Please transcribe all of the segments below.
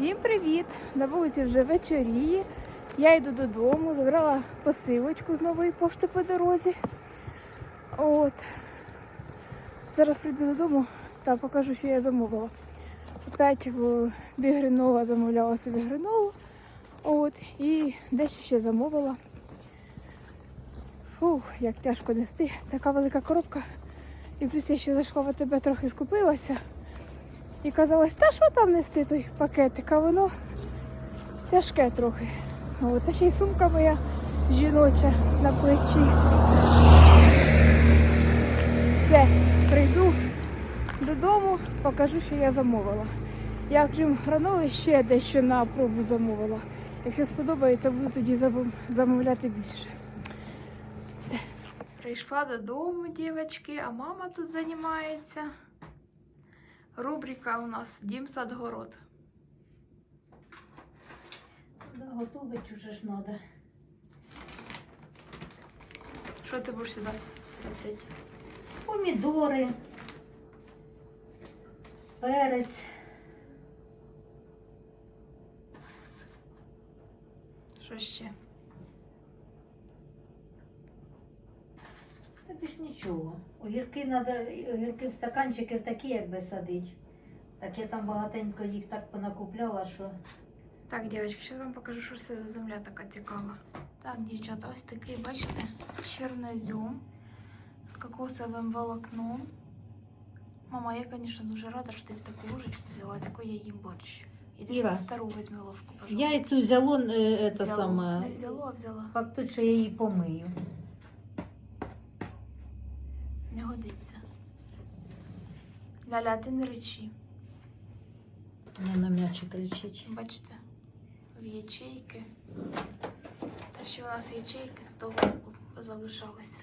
Всім привіт! На вулиці вже вечоріє. Я йду додому, забрала посилочку з нової пошти по дорозі. От. Зараз прийду додому та покажу, що я замовила. Опять бігринова замовляла собі гринолу. От. І дещо ще замовила. Фух, як тяжко нести. Така велика коробка. І плюс я ще зайшла в АТБ трохи скупилася. І казалось, та що там нести той пакетик, а воно тяжке трохи. От, а ще й сумка моя жіноча на плечі. Все, прийду додому, покажу, що я замовила. Я крім граноли ще дещо на пробу замовила. Якщо сподобається, буду тоді замовляти більше. Все. Прийшла додому, дівчатки, а мама тут займається. Рубрика у нас Дім садгород. Да, готовить уже ж надо. Що ти будеш сюди садити? Помідори, перець, Що ще? Та більш нічого. Огірки надо, огірки в стаканчики такі, якби садить. Так я там багатенько їх так понакупляла, що Так, дівчатки, зараз вам покажу, що це за земля така цікава. Так, дівчата, ось такий, бачите, чернозем з кокосовим волокном. Мама, я, звісно, дуже рада, що ти в таку ложечку взяла, з якої я їм борщ. Іди Іра, стару візьми ложку, пожалуйста. я цю взяло, е, це Взяло. саме. Не взяло, а взяла. Факт тут, що я її помию. Не годиться. Ляля, ти не речі. Не на м'ячик кричить. Бачите, в ячейки. Те, що у нас ячейки з того залишалися.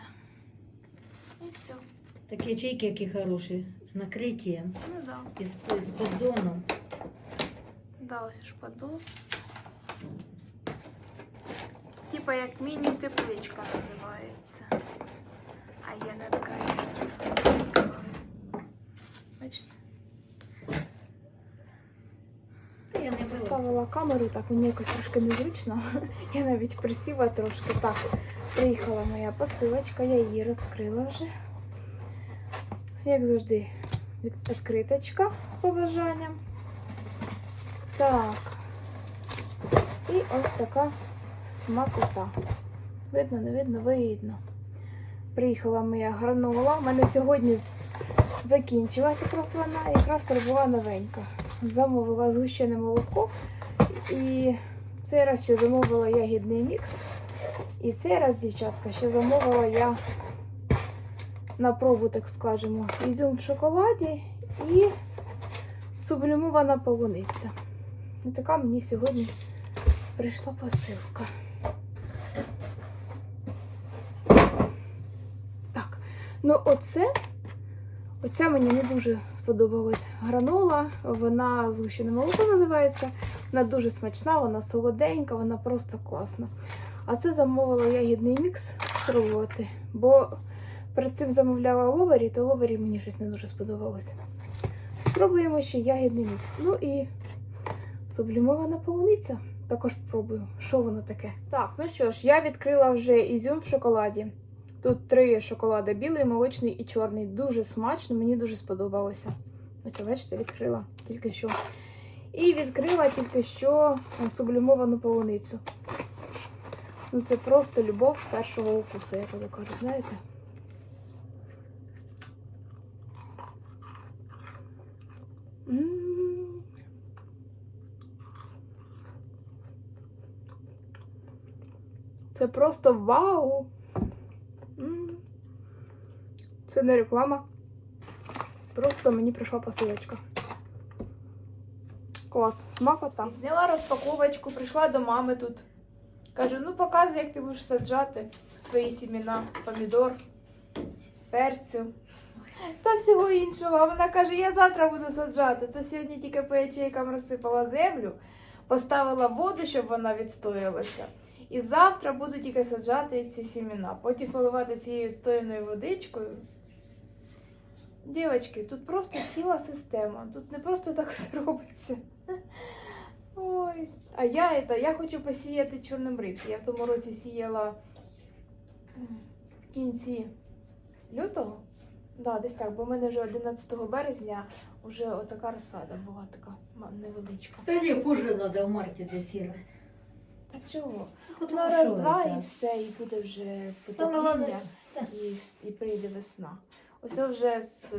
І все. Такі ячейки, які хороші, з накриттям Ну да. і з, з поддоном. Да, ось шпаду. Типа як міні-тепличка називається. А я не відкрию. Бачите? Та я не вилазила. Поставила камеру, так мені якось трошки незручно. Я навіть присіла трошки. Так, приїхала моя посилочка, я її розкрила вже. Як завжди, відкриточка з побажанням. Так. І ось така смакота. Видно, не видно, видно. Приїхала моя гранола. У мене сьогодні закінчилася якраз вона, якраз прибула новенька замовила згущене молоко. І цей раз ще замовила ягідний мікс. І цей раз, дівчатка, ще замовила я на пробу, так скажемо, ізюм в шоколаді і сублімована полуниця. І така мені сьогодні прийшла посилка. Так, ну оце Оця мені не дуже сподобалась гранола. Вона згущене молоко називається. Вона дуже смачна, вона солоденька, вона просто класна. А це замовила ягідний мікс спробувати. Бо перед цим замовляла ловері, то ловері мені щось не дуже сподобалося. Спробуємо ще ягідний мікс. Ну і сублімована полуниця. Також спробую, що воно таке. Так, ну що ж, я відкрила вже ізюм в шоколаді. Тут три шоколади: білий, молочний і чорний. Дуже смачно, мені дуже сподобалося. Ось, бачите, відкрила тільки що. І відкрила тільки що сублімовану полуницю. Ну, це просто любов з першого укусу, як вони кажуть, знаєте? Це просто вау! М. Це не реклама. Просто мені прийшла посилочка. Клас, смакота. Зняла розпаковочку, прийшла до мами тут. Кажу, ну показуй, як ти будеш саджати свої сімена, помідор, перцю та всього іншого. Вона каже, я завтра буду саджати. Це сьогодні тільки по ячейкам розсипала землю, поставила воду, щоб вона відстоялася. І завтра буду тільки саджати ці сімена. Потім поливати цією стояною водичкою. Дівчатки, тут просто ціла система. Тут не просто так все робиться. А я, это, я хочу посіяти чорнобривці. Я в тому році сіяла в кінці лютого. Да, десь так, бо в мене вже 11 березня вже отака розсада була така невеличка. Та ні, позже треба в марті десь Іра. Та чого? Ну, раз-два і все, і буде вже потепління, і, і прийде весна. Ось вже з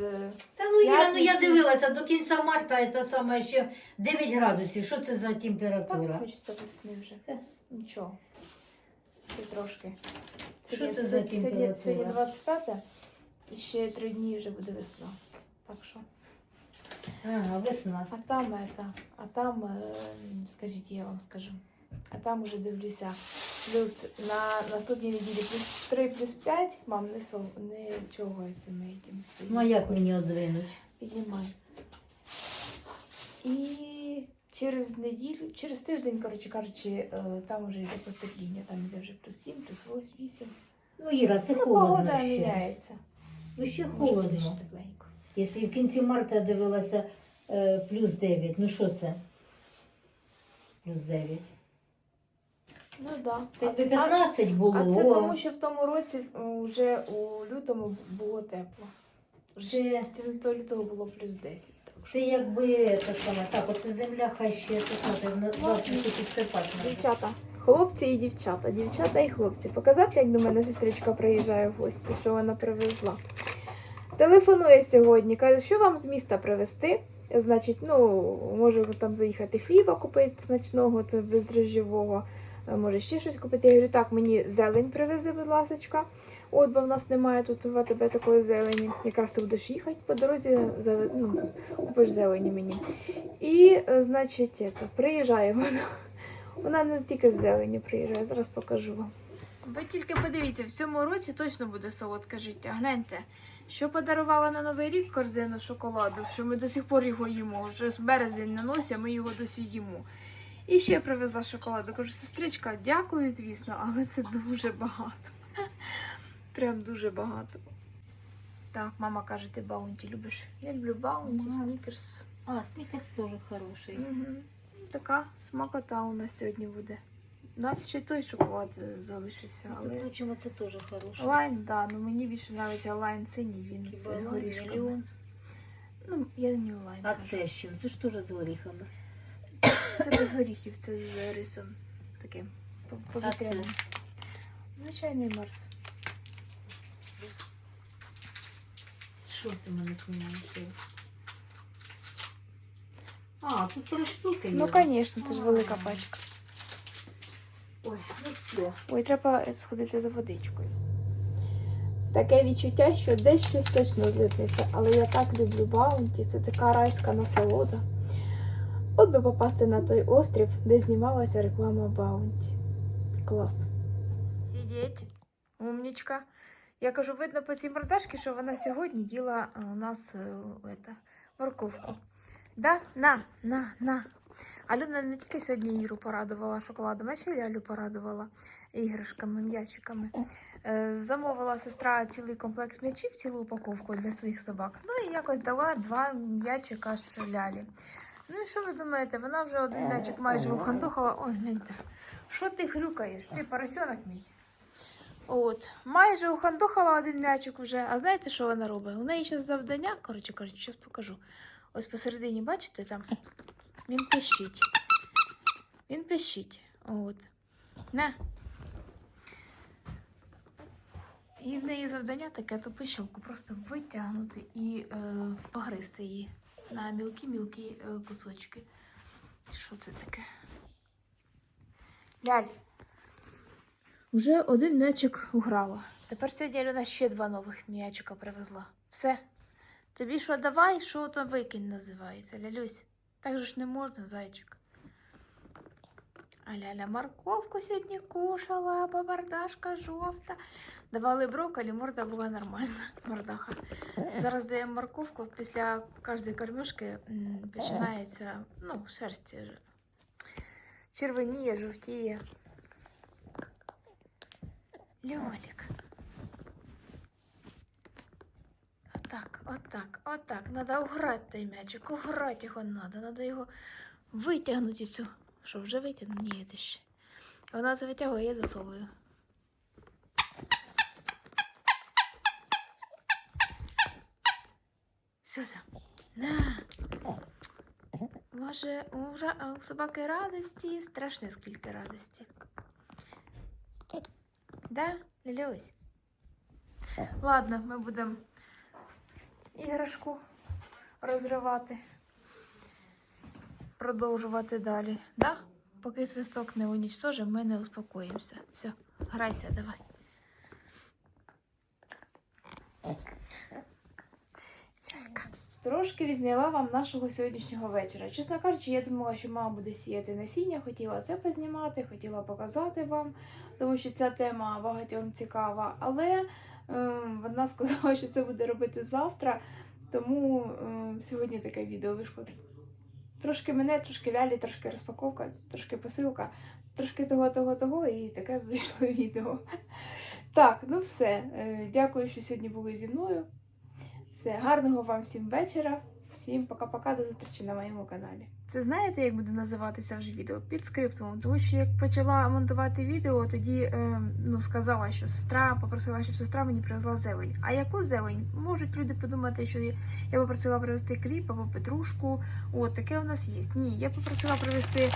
Та ну Іра, ну я дивилася, до кінця марта це саме ще 9 градусів. Що це за так температура? хочеться весни вже. Так. Нічого. Ще трошки. Що це за температура? сьогодні 25 і ще три дні вже буде весна. Так що. Ага, весна. А там это, а там, е, скажіть, я вам скажу. А там уже дивлюся. Плюс на наступній неділі плюс 3, плюс 5. Мам, не сов, не чого цими этими своїми. Ну а як мені одвинуть? Піднімай. І через неділю, через тиждень, коротше кажучи, е, там вже йде потепління, там йде вже плюс 7, плюс 8. Ну, Іра, це Ну, холодно погода ще. міняється. Ну ще Може бути холодно. тепленько. Якщо в кінці марта дивилася е, плюс 9, ну що це? Плюс 9. Ну да. Це А- 15 було. А це тому, що в тому році вже у лютому було тепло. Вже Це- до лютого було плюс 10. Так що. Це якби те саме. Так, оце земля хай ще саме, на- завтра підсипати. Дівчата, хлопці і дівчата, дівчата і хлопці. Показати, як до мене сестричка приїжджає в гості, що вона привезла. Телефонує сьогодні, каже, що вам з міста привезти. Значить, ну, може там заїхати хліба купити смачного, це бездрожжєвого, може ще щось купити. Я говорю, так, мені зелень привези, будь ласочка. От, бо в нас немає тут в АТБ такої зелені. Якраз ти будеш їхати по дорозі, ну, купиш зелені мені. І, е, значить, это, приїжджає вона. Вона не тільки з зелені приїжджає, зараз покажу вам. Ви тільки подивіться, в цьому році точно буде солодке життя. Гляньте, що подарувала на Новий рік корзину шоколаду, що ми до сих пор його їмо. Вже з березень на ми його досі їмо. І ще привезла шоколаду. Кажу, сестричка, дякую, звісно, але це дуже багато. Прям дуже багато. Так, мама каже, ти баунті любиш. Я люблю баунті, снікерс. А, снікерс теж хороший. Угу. Така смакота у нас сьогодні буде. У нас ще той шоколад залишився, але. Впрочем, це теж хороший. Лайн, да, ну мені більше подобається лайн синій, він з Хіба лайн, горішками. мільйон? Ну, я не лайн. А кажу. це з чим? Це ж теж з горіхами. Це без горіхів, це з рисом. Таким по- повітряним. Звичайний Марс. Що ти мене знімаєш? А, тут три штуки. Ну, звісно, це ж велика пачка. Ой, ну все. Ой, треба сходити за водичкою. Таке відчуття, що десь щось точно злипнеться, але я так люблю баунті, це така райська насолода. От би попасти на той острів, де знімалася реклама Баунті. Клас. Сидіть, умнічка. Я кажу, видно по цій мордашці, що вона сьогодні їла е, у нас е, это, морковку. Да? На, на, на. Альона не тільки сьогодні Іру порадувала шоколадом, а ще й Лялю порадувала іграшками, м'ячиками. Е, Замовила сестра цілий комплект м'ячів, цілу упаковку для своїх собак. Ну і якось дала два м'ячика з лялі. Ну і що ви думаєте? Вона вже один м'ячик майже ухандухала. Ой, гляньте. Що ти хрюкаєш? Ти поросенок мій. От, майже ухандухала один м'ячик уже. А знаєте, що вона робить? У неї зараз завдання, коротше, коротше, зараз покажу. Ось посередині, бачите, там він пищить. Він пищить. От. Не. І в неї завдання таке ту пищалку просто витягнути і е, погризти її на мілкі-мілкі е, кусочки. Що це таке? Ляль. Уже один м'ячик уграла. Тепер сьогодні Альона ще два нових м'ячика привезла. Все. Тобі що давай, що то викинь називається, Лялюсь. Так же ж не можна, зайчик. А Ляля морковку сьогодні кушала, бо мордашка жовта. Давали брокколі, морда була нормальна. Мордаха. Зараз даємо морковку, після кожної кормюшки починається, ну, шерсть червоніє, жовтіє. Льолік. Отак, отак, отак. Надо уграти той м'ячик, уграти його надо. Надо його витягнути цю Що вже витягну? Ні, це ще. Вона це витягує, я засовую. Сюди. На. Може, у, собаки радості, страшне скільки радості. Да, Лілюсь? Ладно, ми будемо іграшку розривати. Продовжувати далі. Да? Поки свисток не унічтожив, ми не успокоїмося. Все, грайся, давай. Трошки відзняла вам нашого сьогоднішнього вечора. Чесно кажучи, я думала, що мама буде сіяти насіння, хотіла це познімати, хотіла показати вам, тому що ця тема багатьом цікава. Але ем, вона сказала, що це буде робити завтра, тому ем, сьогодні таке відео вийшло. Трошки мене, трошки лялі, трошки розпаковка, трошки посилка, трошки того, того, того, і таке вийшло відео. Так, ну все. Е, Дякую, що сьогодні були зі мною. Все, гарного вам всім вечора. Всім пока-пока, до зустрічі на моєму каналі. Це знаєте, як буде називатися вже відео? Під скриптом. Тому що як почала монтувати відео, тоді е, ну, сказала, що сестра попросила, щоб сестра мені привезла зелень. А яку зелень? Можуть люди подумати, що я попросила привезти кріп або петрушку. От таке у нас є. Ні, я попросила привезти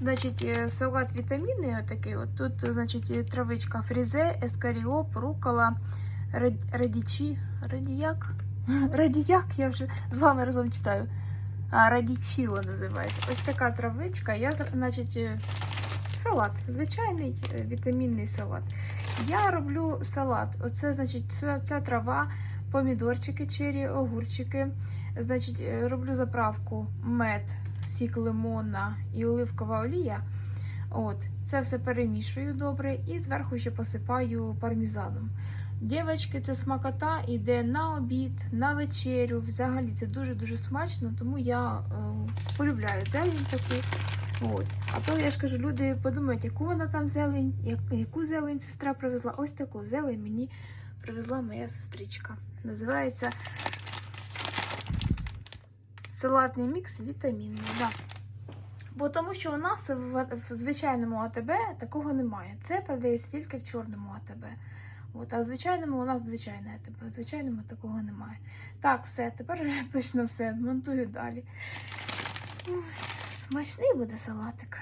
значить, е, салат вітамінний. Отакий. От тут, значить, е, травичка фрізе, ескаріоп, рукола, радічі. Радіяк? Радіяк, я вже з вами разом читаю. А, радічіло називається. Ось така травичка. Я, значить, е, салат. Звичайний е, вітамінний салат. Я роблю салат. Оце, значить, ця, ця трава, помідорчики, чері, огурчики. Значить, е, роблю заправку мед, сік лимона і оливкова олія. От, це все перемішую добре і зверху ще посипаю пармізаном. Дівчатки, це смакота йде на обід, на вечерю. Взагалі це дуже-дуже смачно, тому я е, полюбляю зелень таку. От. А то я ж кажу, люди подумають, яку вона там зелень, як, яку зелень сестра привезла. Ось таку зелень мені привезла моя сестричка. Називається салатний мікс вітамінний. Да. Бо тому що у нас в, в звичайному АТБ такого немає. Це продається тільки в чорному АТБ. От, а в звичайному у нас звичайне тепер. В звичайному такого немає. Так, все, тепер вже точно все. Монтую далі. Смачний буде салатик.